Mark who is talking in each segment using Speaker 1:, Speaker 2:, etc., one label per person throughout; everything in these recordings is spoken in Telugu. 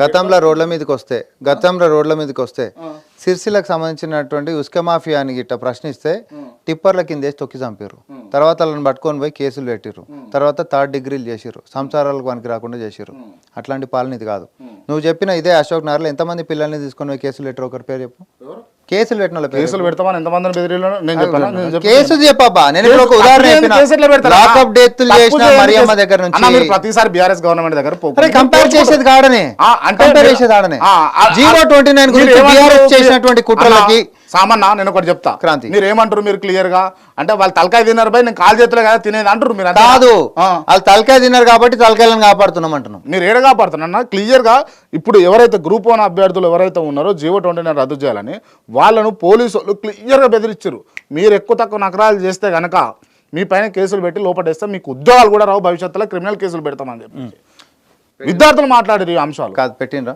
Speaker 1: గతంలో రోడ్ల మీదకి వస్తే గతంలో రోడ్ల మీదకి వస్తే సిరిసిలకు సంబంధించినటువంటి ఉస్క మాఫియాని గిట్ట ప్రశ్నిస్తే టిప్పర్ల కింద తొక్కి చంపారు తర్వాత వాళ్ళని పట్టుకొని పోయి కేసులు పెట్టిర్రు. తర్వాత థర్డ్ డిగ్రీలు చేసిర్రు. సంసారాలకు పనికి రాకుండా చేసిర్రు. అట్లాంటి పాలన ఇది కాదు. నువ్వు చెప్పిన ఇదే అశోక్ నగర్లో ఎంతమంది పిల్లల్ని తీసుకొని పోయి కేసులు పెట్టారు? ఒకరి పేరు చెప్పు. కేసులు పెట్టిన
Speaker 2: కేసులు పెడతామని ఎంతమందిని బెదిరిలో నేను చెప్పాను.
Speaker 1: కేసు చెప్పబ్బా. నేను ఇప్పుడు ఒక ఉదాహరణ? లాకప్ డెత్లు
Speaker 2: తప్పు
Speaker 1: చేసిన మరియమ్మ దగ్గర నుంచి
Speaker 2: ప్రతిసారి బీఆర్ఎస్ గవర్నమెంట్ దగ్గర
Speaker 1: కంపేర్ చేసేది కాడనే కంపేర్ చేసేది ఆడనే.
Speaker 2: ఆ,
Speaker 1: ట్వంటీ నైన్ గురించి? బీఆర్ఎస్ చేసినటువంటి కుట్రలకి
Speaker 2: సామన్న నేను ఒకటి చెప్తా.
Speaker 1: క్రాంతి.
Speaker 2: మీరు ఏమంటారు మీరు క్లియర్గా అంటే వాళ్ళు తలకాయ తిన్నారు బై నేను కాల్ చేతులే కదా తినేది అంటారు మీరు?
Speaker 1: కాదు. వాళ్ళు తలకాయ తిన్నారు కాబట్టి తలకాయలను కాపాడుతున్నాం అంటున్నాం.
Speaker 2: మీరు ఏడగా పడుతున్నా క్లియర్గా ఇప్పుడు ఎవరైతే గ్రూప్ వన్ అభ్యర్థులు ఎవరైతే ఉన్నారో జీవో ట్వంటీ నైన్ రద్దు చేయాలని వాళ్ళను పోలీసు వాళ్ళు క్లియర్గా బెదిరించారు మీరు ఎక్కువ తక్కువ నకరాలు చేస్తే గనక మీ పైన కేసులు పెట్టి లోపటేస్తే మీకు ఉద్యోగాలు కూడా రావు భవిష్యత్తులో క్రిమినల్ కేసులు పెడతామని చెప్పి. విద్యార్థులు మాట్లాడారు ఈ అంశాలు.
Speaker 1: కాదు పెట్టినరా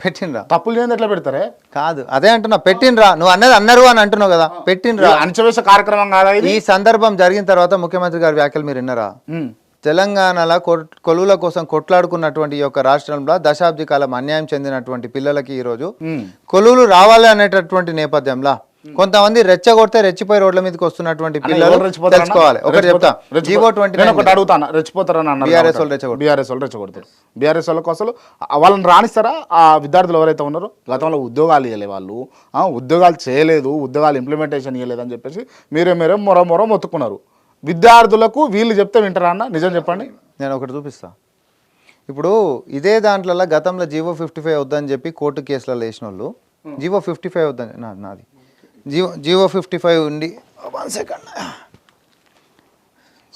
Speaker 1: పెట్టినరా
Speaker 2: తప్పులు చేయండి ఎట్లా పెడతారే?
Speaker 1: కాదు అదే అంటున్నా పెట్టినరా నువ్వు అన్నది అన్నారు అని అంటున్నావు కదా పెట్టినరా
Speaker 2: ఇది అణచివేసే కార్యక్రమం కాదా
Speaker 1: ఈ సందర్భం జరిగిన తర్వాత ముఖ్యమంత్రి గారి వ్యాఖ్యలు మీరు విన్నారా. తెలంగాణలో కొలువుల కోసం కొట్లాడుకున్నటువంటి ఈ యొక్క రాష్ట్రంలో దశాబ్ది కాలం అన్యాయం చెందినటువంటి పిల్లలకి ఈరోజు. కొలువులు రావాలి అనేటటువంటి నేపథ్యంలో కొంతమంది రెచ్చగొడితే రెచ్చిపోయి రోడ్ల మీదకి వస్తున్నటువంటి
Speaker 2: అన్న,
Speaker 1: పిల్లలు? తెలుసుకోవాలి ఒకటి చెప్తా. జీవో ట్వంటీ
Speaker 2: నేను ఒకటి అడుగుతాను? రెచ్చిపోతారని
Speaker 1: వాళ్ళు రెచ్చగొడతారు.
Speaker 2: బీఆర్ఎస్ వాళ్ళు రెచ్చగొడతారు. బీఆర్ఎస్ వాళ్ళకు అసలు వాళ్ళని రాణిస్తారా? ఆ విద్యార్థులు ఎవరైతే ఉన్నారో? గతంలో ఉద్యోగాలు ఇవ్వలే వాళ్ళు. ఆ, ఉద్యోగాలు చేయలేదు ఉద్యోగాలు ఇంప్లిమెంటేషన్ ఇవ్వలేదు అని చెప్పేసి మీరే మీరే మొర మొర మొత్తుకున్నారు. విద్యార్థులకు వీళ్ళు చెప్తే వింటారా అన్న? నిజం చెప్పండి.
Speaker 1: నేను ఒకటి చూపిస్తా. ఇప్పుడు ఇదే దాంట్లో గతంలో జీవో ఫిఫ్టీ ఫైవ్ వద్దని చెప్పి కోర్టు కేసులలో వేసిన వాళ్ళు జీవో ఫిఫ్టీ ఫైవ్ వద్దని నా నాది. జీవో జీవో ఫిఫ్టీ ఫైవ్ ఉండి వన్ సెకండ్.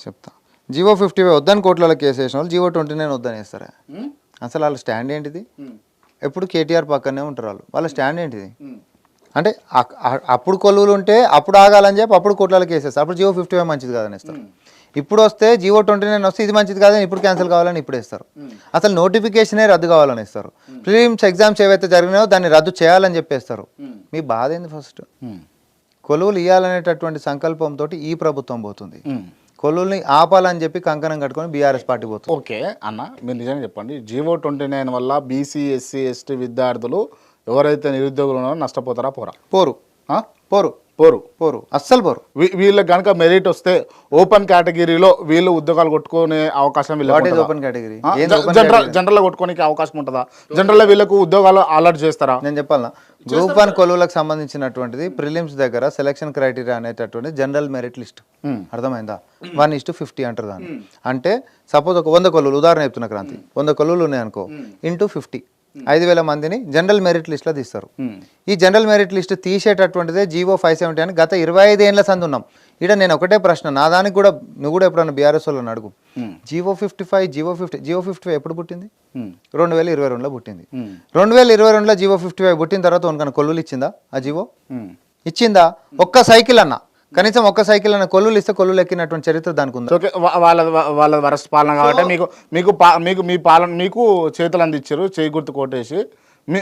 Speaker 1: చెప్తా. జీవో ఫిఫ్టీ ఫైవ్ వద్దని కోర్టులలో కేసు వేసిన వాళ్ళు జీవో ట్వంటీ నైన్ వద్దని వేస్తారా? అసలు వాళ్ళ స్టాండ్ ఏంటిది? ఎప్పుడు కేటీఆర్ పక్కనే ఉంటారు వాళ్ళు. వాళ్ళ స్టాండ్ ఏంటిది? అంటే అప్పుడు కొలువులు ఉంటే అప్పుడు ఆగాలని చెప్పి అప్పుడు కోట్లలో కేసేస్తారు అప్పుడు జియో ఫిఫ్టీ ఫైవ్ మంచిది కాదని ఇస్తారు ఇప్పుడు వస్తే జియో ట్వంటీ నైన్ వస్తే ఇది మంచిది కాదని ఇప్పుడు క్యాన్సిల్ కావాలని ఇప్పుడు ఇస్తారు అసలు నోటిఫికేషనే రద్దు కావాలని ఇస్తారు ప్రిలిమ్స్ ఎగ్జామ్స్ ఏవైతే జరిగినాయో దాన్ని రద్దు చేయాలని చెప్పేస్తారు మీ బాధ ఏంది ఫస్ట్? కొలువులు ఇవ్వాలనేటటువంటి సంకల్పంతో ఈ ప్రభుత్వం పోతుంది. కొలువుల్ని ఆపాలని చెప్పి కంకణం కట్టుకొని బీఆర్ఎస్ పార్టీ పోతుంది.
Speaker 2: ఓకే అన్న మీరు నిజంగా చెప్పండి. జీవో ట్వంటీ నైన్ వల్ల బీసీ ఎస్సీ ఎస్టీ విద్యార్థులు ఎవరైతే నిరుద్యోగులు ఉన్నారో నష్టపోతారా పోరా?
Speaker 1: పోరు? పోరు.
Speaker 2: పోరు.
Speaker 1: పోరు. అస్సలు పోరు.
Speaker 2: వీళ్ళకి కనుక మెరిట్ వస్తే ఓపెన్ కేటగిరీలో వీళ్ళు ఉద్యోగాలు కొట్టుకునే అవకాశం?
Speaker 1: ఓపెన్ కేటగిరీ
Speaker 2: జనరల్ జనరల్ కొట్టుకోనికి అవకాశం ఉంటుందా? జనరల్ వీళ్ళకు ఉద్యోగాలు అలర్ట్ చేస్తారా?
Speaker 1: నేను చెప్పాలనా? గ్రూప్ వన్ కొలువులకు సంబంధించినటువంటిది ప్రిలిమ్స్ దగ్గర సెలక్షన్ క్రైటీరియా అనేటటువంటి జనరల్ మెరిట్ లిస్ట్ అర్థమైందా? వన్ ఇస్ టు ఫిఫ్టీ అంటారు దాన్ని. అంటే సపోజ్ ఒక వంద కొలువులు ఉదాహరణ చెప్తున్నా క్రాంతి. వంద కొలువులు ఉన్నాయి అనుకో ఇంటూ ఫిఫ్టీ ఐదు వేల మందిని జనరల్ మెరిట్ లిస్ట్లో తీస్తారు. ఈ జనరల్ మెరిట్ లిస్ట్ తీసేటటువంటిదే జీవో ఫైవ్ సెవెంటీ అని గత ఇరవై ఐదు ఏళ్ళ సంది ఉన్నాం ఇక్కడ నేను ఒకటే ప్రశ్న నా దానికి కూడా నువ్వు కూడా ఎప్పుడన్నా బీఆర్ఎస్ వాళ్ళని అడుగు. GO fifty five GO fifty GO fifty five ఎప్పుడు పుట్టింది? రెండు వేల ఇరవై రెండులో పుట్టింది. రెండు వేల ఇరవై రెండులో జీవో ఫిఫ్టీ ఫైవ్ పుట్టిన తర్వాత ఉనకన కొల్లులు ఇచ్చిందా? ఆ జీవో? ఇచ్చిందా? ఒక్క సైకిల్ అన్న. కనీసం ఒక్క సైకిల్ అన్న కొల్లులు ఇస్తే కొల్లులు ఎక్కినటువంటి చరిత్ర దానికి ఉందా.
Speaker 2: ఓకే వాళ్ళ వాళ్ళ వరస్ట్ పాలన కాబట్టి మీకు మీకు పా- మీకు మీ పాలన మీకు చేతులు అందించారు చేయి గుర్తు కొట్టేసి.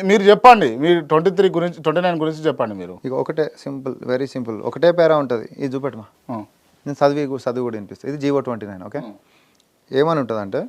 Speaker 2: మీరు చెప్పండి మీరు ట్వంటీ త్రీ గురించి ట్వంటీ నైన్ గురించి చెప్పండి మీరు.
Speaker 1: ఇక ఒకటే సింపుల్ వెరీ సింపుల్. ఒకటే పేరా ఉంటుంది. ఇది చూపెట్టమా. నేను చదివి చదివి కూడా వినిపిస్తుంది ఇది జీవో ట్వంటీ నైన్ ఓకే ఏమని ఉంటుంది అంటే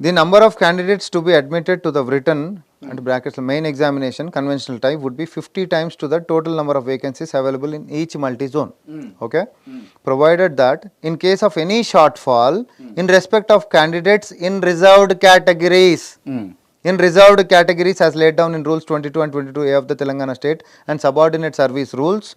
Speaker 1: the number of candidates to be admitted to the return and brackets main examination conventional type would be 50 times to the total number of vacancies available in each multi-zone mm. okay mm. provided that in case of any shortfall mm. in respect of candidates in reserved
Speaker 2: categories hmm.
Speaker 1: in reserved categories as laid down in rules 22 and 22a of the telangana state and subordinate service rules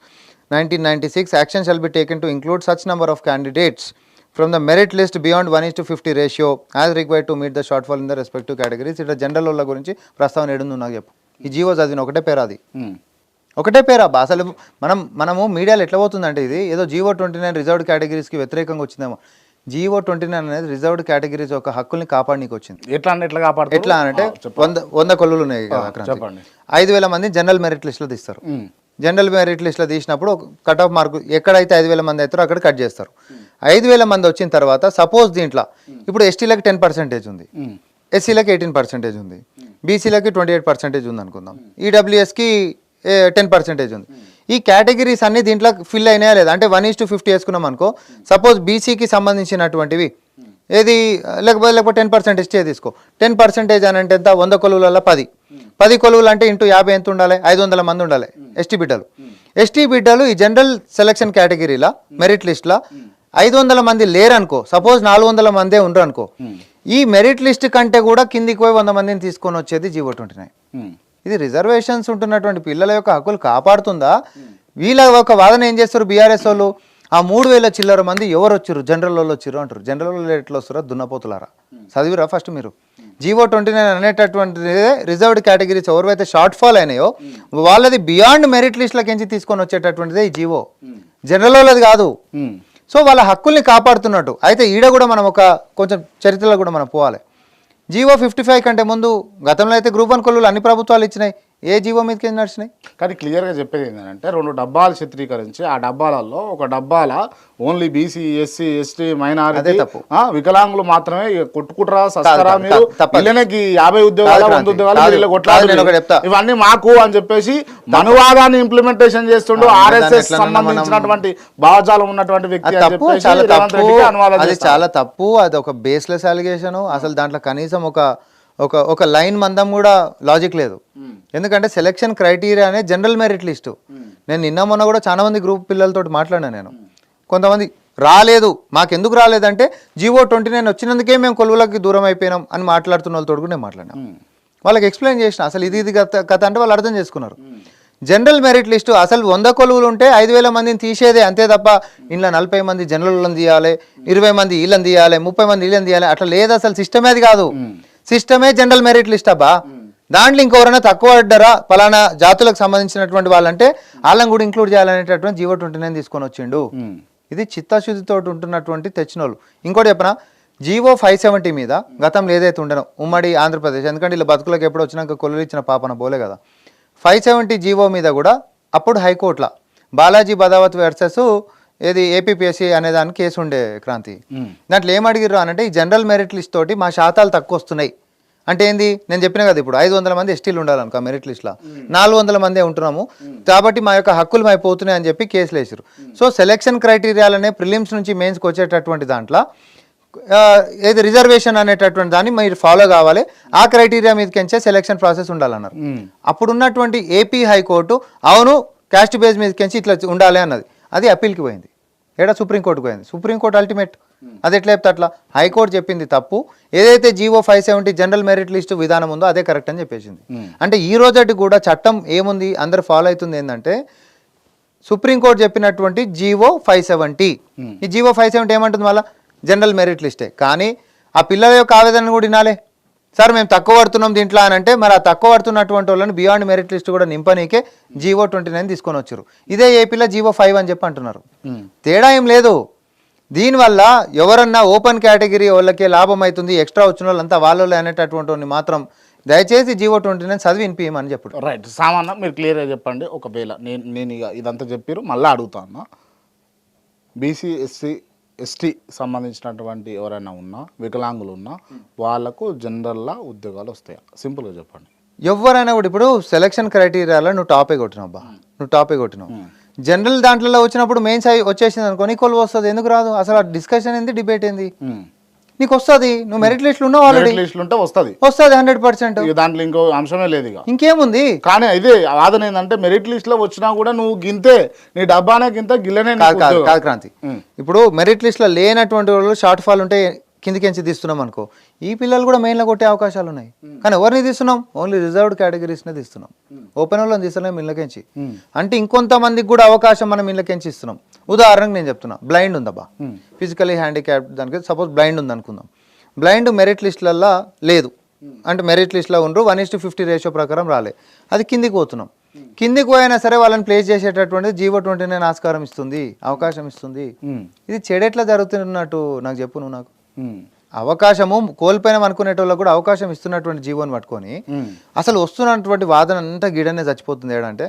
Speaker 1: 1996 action shall be taken to include such number of candidates from the merit list beyond 1 is to 50 ratio as required to meet the shortfall in the respective categories ఇట్లా జనరల్ వాళ్ళ గురించి ప్రస్తావన ఏడుంది నాకు చెప్పు. ఈ జీవో చదివిన ఒకటే పేరు అది.
Speaker 2: ఉమ్.
Speaker 1: ఒకటే పేరా బా? అసలు మనం మనము మీడియాలో ఎట్లా పోతుందంటే ఇది ఏదో జీవో ట్వంటీ నైన్ రిజర్వ్డ్ కేటగిరీస్కి వ్యతిరేకంగా వచ్చిందేమో. జీవో ట్వంటీ నైన్ అనేది రిజర్వ్డ్ కేటగిరీస్ యొక్క హక్కుల్ని కాపాడనీకి వచ్చింది.
Speaker 2: ఎట్లా అంటే ఎట్లా కాపాడుతారు?
Speaker 1: ఎట్లా అంటే వంద వంద కొల్లులు ఉన్నాయి.
Speaker 2: చెప్పండి.
Speaker 1: ఐదు వేల మంది జనరల్ మెరిట్ లిస్ట్లో తీస్తారు.
Speaker 2: ఉమ్.
Speaker 1: జనరల్ మెరిట్ లిస్ట్లో తీసినప్పుడు కట్ ఆఫ్ మార్కు ఎక్కడైతే ఐదు వేల మంది అవుతారో అక్కడ కట్ చేస్తారు. ఐదు వేల మంది వచ్చిన తర్వాత సపోజ్ దీంట్లో ఇప్పుడు ఎస్టీలకు టెన్ పర్సెంటేజ్ ఉంది.
Speaker 2: ఉమ్.
Speaker 1: ఎస్సీలకి ఎయిటీన్ పర్సెంటేజ్ ఉంది. బీసీలకి ట్వంటీ ఎయిట్ పర్సెంటేజ్ ఉంది అనుకుందాం ఈడబ్ల్యూఎస్కి టెన్ పర్సెంటేజ్ ఉంది. ఈ కేటగిరీస్ అన్ని దీంట్లో ఫిల్ అయినాయా లేదా? అంటే వన్ ఈస్ టు ఫిఫ్టీ వేసుకున్నాం అనుకో సపోజ్ బీసీకి సంబంధించినటువంటివి ఏది లేకపోతే లేకపోతే టెన్ పర్సెంట్ ఎస్టీ తీసుకో. టెన్ పర్సెంటేజ్ అని అంటే ఎంత? వంద కొలువులలో పది. పది కొలువులు అంటే ఇంటూ యాభై ఎంత ఉండాలి? ఐదు వందల మంది ఉండాలి. ఎస్టీ బిడ్డలు. ఎస్టీ బిడ్డలు ఈ జనరల్ సెలక్షన్ కేటగిరీలా మెరిట్ లిస్ట్లో ఐదు వందల మంది లేరనుకో సపోజ్ నాలుగు వందల మందే ఉండరు అనుకో ఈ మెరిట్ లిస్ట్ కంటే కూడా కిందికి పోయి వంద మందిని తీసుకొని వచ్చేది జీవో ట్వంటీ నైన్. ఇది రిజర్వేషన్స్ ఉంటున్నటువంటి పిల్లల యొక్క హక్కులు కాపాడుతుందా? వీళ్ళ ఒక వాదన ఏం చేస్తారు బీఆర్ఎస్ వాళ్ళు? ఆ మూడు వేల చిల్లర మంది ఎవరు వచ్చారు? జనరల్ వాళ్ళు వచ్చారు అంటారు. జనరల్ వాళ్ళు ఎట్లా వస్తారో? దున్నపోతులారా. చదివిరా ఫస్ట్ మీరు. జీవో ట్వంటీ నైన్ అనేటటువంటిది రిజర్వ్డ్ కేటగిరీస్ ఎవరైతే షార్ట్ ఫాల్ అయినాయో వాళ్ళది బియాండ్ మెరిట్ లిస్ట్లకి ఎంచి తీసుకొని వచ్చేటటువంటిదే ఈ జీవో. జనరల్ వాళ్ళది కాదు. సో వాళ్ళ హక్కుల్ని కాపాడుతున్నట్టు. అయితే ఈడ కూడా మనం ఒక కొంచెం చరిత్రలో కూడా మనం పోవాలి. జీవో ఫిఫ్టీ ఫైవ్ కంటే ముందు గతంలో అయితే గ్రూప్ వన్ కొల్లులు అన్ని ప్రభుత్వాలు ఇచ్చినాయి. ఏ జీవో మీదకి నడిచినాయి
Speaker 2: కానీ క్లియర్గా చెప్పేది ఏంటంటే రెండు డబ్బాలు చిత్రీకరించి ఆ డబ్బాలలో ఒక డబ్బాల only BC SC ST minority
Speaker 1: తప్పు.
Speaker 2: వికలాంగులు మాత్రమే కొట్టుకుంటారా సస్తారా మీరు. ఇళ్ళకి యాభై ఉద్యోగాలు వంద. ఉద్యోగాలు. ఇవన్నీ మాకు అని చెప్పేసి మనువాదాన్ని ఇంప్లిమెంటేషన్ చేస్తుండు ఆర్ఎస్ఎస్ సంబంధించినటువంటి భావజాలం ఉన్నటువంటి వ్యక్తి అని చెప్పేసి.
Speaker 1: చాలా తప్పు అది ఒక బేస్లెస్ అలిగేషన్ అసలు దాంట్లో కనీసం ఒక ఒక ఒక లైన్ మందం కూడా లాజిక్ లేదు. ఎందుకంటే సెలెక్షన్ క్రైటీరియా అనే జనరల్ మెరిట్ లిస్టు. నేను నిన్న మొన్న కూడా చాలా మంది గ్రూప్ పిల్లలతో మాట్లాడాను నేను. కొంతమంది రాలేదు మాకెందుకు రాలేదంటే జీవో ట్వంటీ నైన్ వచ్చినందుకే మేము కొలువులకి దూరం అయిపోయినాం అని మాట్లాడుతున్న వాళ్ళతో కూడా నేను మాట్లాడినా. వాళ్ళకి ఎక్స్ప్లెయిన్ చేసిన అసలు ఇది ఇది కథ కథ అంటే వాళ్ళు అర్థం చేసుకున్నారు. జనరల్ మెరిట్ లిస్టు అసలు వంద కొలువులు ఉంటే ఐదు వేల మందిని తీసేదే అంతే తప్ప ఇంట్లో నలభై మంది జనరల్ తీయాలి ఇరవై మంది వీళ్ళని తీయాలి ముప్పై మంది వీళ్ళని తీయాలి అట్లా లేదు అసలు సిస్టమే అది కాదు. సిస్టమే జనరల్ మెరిట్ లిస్ట్ అబ్బా. దాంట్లో ఇంకెవరైనా తక్కువ పడ్డారా పలానా జాతులకు సంబంధించినటువంటి వాళ్ళంటే వాళ్ళని కూడా ఇంక్లూడ్ చేయాలనేటటువంటి జీవో ట్వంటీ నైన్ తీసుకొని వచ్చిండు. ఇది చిత్తశుద్ధితో ఉంటున్నటువంటి తెచ్చిన వాళ్ళు ఇంకోటి చెప్పనా? జీవో ఫైవ్ సెవెంటీ మీద గతంలో ఏదైతే ఉండనో ఉమ్మడి ఆంధ్రప్రదేశ్ ఎందుకంటే ఇలా బతుకులకు ఎప్పుడు వచ్చినాక కొలులు ఇచ్చిన పాపన పోలే కదా. ఫైవ్ సెవెంటీ జీవో మీద కూడా అప్పుడు హైకోర్టులో బాలాజీ బదావత్ వర్సెస్ ఏది ఏపీపీఎస్సీ అనే దానికి కేసు ఉండే క్రాంతి. దాంట్లో ఏం అడిగిర్రు అంటే ఈ జనరల్ మెరిట్ లిస్ట్ తోటి మా శాతాలు తక్కువ వస్తున్నాయి. అంటే ఏంది? నేను చెప్పిన కదా ఇప్పుడు ఐదు వందల మంది ఎస్టీలు ఉండాలనుకో మెరిట్ లిస్ట్లో నాలుగు వందల మందే ఉంటున్నాము. కాబట్టి మా యొక్క హక్కులు అయిపోతున్నాయి అని చెప్పి కేసులు వేసారు సో సెలెక్షన్ క్రైటీరియాలనే ప్రిలిమ్స్ నుంచి మెయిన్స్కి వచ్చేటటువంటి దాంట్లో ఏది రిజర్వేషన్ అనేటటువంటి దాన్ని మీరు ఫాలో కావాలి. ఆ క్రైటీరియా మీదకించే సెలెక్షన్ ప్రాసెస్ ఉండాలన్నారు.
Speaker 2: ఉమ్.
Speaker 1: అప్పుడు ఉన్నటువంటి ఏపీ హైకోర్టు అవును క్యాస్ట్ బేస్ మీదకించి ఇట్లా ఉండాలి అన్నది. అది అప్పీల్కి పోయింది. ఏడా సుప్రీంకోర్టుకు పోయింది. Supreme court ultimate. అది ఎట్లా చెప్తే అట్లా. హైకోర్టు చెప్పింది తప్పు. ఏదైతే GO five seventy general merit list విధానం ఉందో అదే కరెక్ట్ అని చెప్పేసింది. అంటే ఈ రోజటి కూడా చట్టం ఏముంది? అందరు ఫాలో అవుతుంది ఏంటంటే సుప్రీంకోర్టు చెప్పినటువంటి జీవో ఫైవ్ సెవెంటీ. ఈ జీవో ఫైవ్ సెవెంటీ ఏమంటుంది మళ్ళీ? జనరల్ మెరిట్ లిస్టే. కానీ ఆ పిల్లల యొక్క ఆవేదన కూడా వినాలే. సార్ మేము తక్కువ పడుతున్నాం దీంట్లో అని అంటే మరి ఆ తక్కువ పడుతున్నటువంటి వాళ్ళని బియాండ్ మెరిట్ లిస్ట్ కూడా నింపనీకే జీవో ట్వంటీ నైన్ తీసుకొని వచ్చారు. ఇదే ఏపీలో జీవో ఫైవ్ అని చెప్పి అంటున్నారు. తేడా ఏం లేదు. దీనివల్ల ఎవరన్నా ఓపెన్ కేటగిరీ వాళ్ళకే లాభం అవుతుంది ఎక్స్ట్రా వచ్చిన వాళ్ళంతా వాళ్ళే అనేటటువంటి వాడిని మాత్రం దయచేసి జీవో ట్వంటీ నైన్ చదివి వినిపించమని చెప్పు
Speaker 2: రైట్ సామాన్య మీరు క్లియర్గా చెప్పండి. ఒకవేళ నేను నేను ఇక ఇదంతా చెప్పారు మళ్ళీ అడుగుతాను బీసీ ఎస్సీ ఎస్టీ సంబంధించినటువంటి ఎవరైనా ఉన్నా వికలాంగులు ఉన్నా వాళ్ళకు జనరల్లా ఉద్యోగాలు వస్తాయా? సింపుల్గా చెప్పండి.
Speaker 1: ఎవరైనా కూడా ఇప్పుడు సెలక్షన్ క్రైటీరియాలో నువ్వు టాపే కొట్టినావు బా నువ్వు టాపే కొట్టినావు. జనరల్ దాంట్లో వచ్చినప్పుడు మెయిన్స్ అయి వచ్చేసింది అనుకో నీకు వస్తుంది. ఎందుకు రాదు? అసలు డిస్కషన్ ఏంది? డిబేట్ ఏంది? నీకు వస్తుంది నువ్వు మెరిట్ లిస్ట్లో ఉన్నావు ఆల్రెడీ
Speaker 2: లిస్టులు ఉంటే వస్తుంది.
Speaker 1: వస్తుంది హండ్రెడ్ పర్సెంట్.
Speaker 2: దాంట్లో ఇంకో అంశమే లేదు ఇక.
Speaker 1: ఇంకేముంది?
Speaker 2: కానీ ఇదే వాదన ఏంటంటే మెరిట్ లిస్ట్లో వచ్చినా కూడా నువ్వు గింతే నీ డబ్బానే గింత గిల్లనే
Speaker 1: కాదు కాదు క్రాంతి. ఇప్పుడు మెరిట్ లిస్ట్లో లేనటువంటి వాళ్ళు షార్ట్ ఫాల్ ఉంటే కిందికించి తీస్తున్నాం అనుకో ఈ పిల్లలు కూడా మెయిన్లో కొట్టే అవకాశాలు ఉన్నాయి కానీ ఎవరిని తీస్తున్నాం? ఓన్లీ రిజర్వ్డ్ కేటగిరీస్నే తీస్తున్నాం. ఓపెన్ వాళ్ళని తీస్తున్నాం ఇళ్ళకించి అంటే ఇంకొంతమందికి కూడా అవకాశం మనం ఇళ్ళకించి ఇస్తున్నాం. ఉదాహరణకు నేను చెప్తున్నా బ్లైండ్ ఉందబ్బా ఫిజికలీ హ్యాండిక్యాప్ దానికి సపోజ్ బ్లైండ్ ఉంది అనుకుందాం. బ్లైండ్ మెరిట్ లిస్ట్లల్లో లేదు. అంటే మెరిట్ లిస్ట్లో ఉండరు one is to fifty ratio ప్రకారం రాలే. అది కిందికి పోతున్నాం. కిందికి పోయినా సరే వాళ్ళని ప్లేస్ చేసేటటువంటి జీవో ట్వంటీ నైన్ ఆస్కారం ఇస్తుంది అవకాశం ఇస్తుంది. ఇది చెడెట్లా జరుగుతున్నట్టు నాకు చెప్పు నువ్వు నాకు. అవకాశము కోల్పోయినాం అనుకునేటోళ్ళకు కూడా అవకాశం ఇస్తున్నటువంటి జీవోని పట్టుకొని. అసలు వస్తున్నటువంటి వాదన అంతా గిడనే చచ్చిపోతుంది. ఏడంటే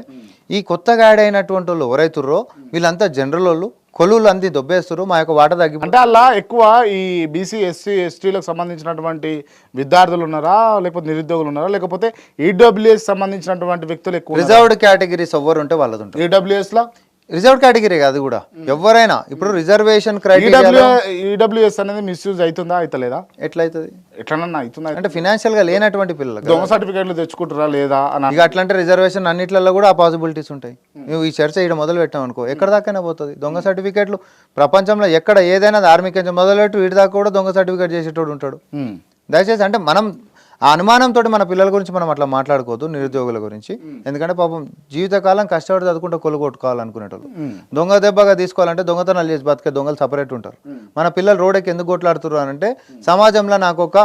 Speaker 1: ఈ కొత్తగా యాడ్ అయినటువంటి వాళ్ళు ఎవరైతుర్రో వీళ్ళంతా జనరల్ వాళ్ళు కొలువులు అంది దొబ్బేస్తారు మా యొక్క వాట తగ్గి
Speaker 2: అంటే అలా ఎక్కువ ఈ బీసీ ఎస్సీ ఎస్టీలకు సంబంధించినటువంటి విద్యార్థులు ఉన్నారా? లేకపోతే నిరుద్యోగులు ఉన్నారా? లేకపోతే ఈడబ్ల్యూఎస్ సంబంధించినటువంటి వ్యక్తులు ఎక్కువ
Speaker 1: రిజర్వ్డ్ కేటగిరీస్ ఎవ్వరు ఉంటే వాళ్ళది ఉంటుంది
Speaker 2: ఈడబ్ల్యూఎస్ లా?
Speaker 1: రిజర్వ్ కేటగిరీ అది కూడా. ఎవరైనా ఇప్పుడు రిజర్వేషన్ క్రైటీరియా
Speaker 2: ఈడబ్ల్యూఎస్ అనేది మిస్యూజ్ అవుతుందా అవుతలేదా
Speaker 1: ఎట్లయితది?
Speaker 2: ఎట్లనన్నా అవుతుందా
Speaker 1: అంటే ఫినాన్షియల్గా లేనటువంటి పిల్లలకు
Speaker 2: దొంగ సర్టిఫికేట్లు తెచ్చుకుంటారా లేదా అని
Speaker 1: ఇక అట్లాంటి రిజర్వేషన్ అన్నిట్లలో కూడా ఆ పాసిబిలిటీస్ ఉంటాయి. నువ్వు ఈ చర్చ ఇక్కడ మొదలు పెట్టావు అనుకో ఎక్కడ దాకైనా పోతుంది? దొంగ సర్టిఫికేట్లు ప్రపంచంలో ఎక్కడ ఏదైనా ధార్మిక మొదలెట్టు వీడి దాకా కూడా దొంగ సర్టిఫికేట్ చేసేటోడు ఉంటాడు. దయచేసి అంటే మనం ఆ అనుమానంతో మన పిల్లల గురించి మనం అట్లా మాట్లాడుకోవద్దు నిరుద్యోగుల గురించి. ఎందుకంటే పాపం జీవితకాలం కష్టపడి చదువుకుంటే కొలుగొట్టుకోవాలనుకునేటోళ్ళు దొంగ దెబ్బగా తీసుకోవాలంటే దొంగతనాలు చేసి బతికే దొంగలు సపరేట్ ఉంటారు. మన పిల్లలు రోడ్డుకి ఎందుకు కొట్లాడుతున్నారు అని అంటే సమాజంలో నాకు ఒక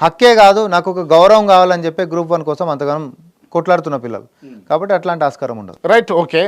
Speaker 1: హక్కే కాదు నాకు ఒక గౌరవం కావాలని చెప్పి గ్రూప్ వన్ కోసం అంతగానం కొట్లాడుతున్న పిల్లలు. కాబట్టి అట్లాంటి ఆస్కారం ఉండదు.
Speaker 2: Right okay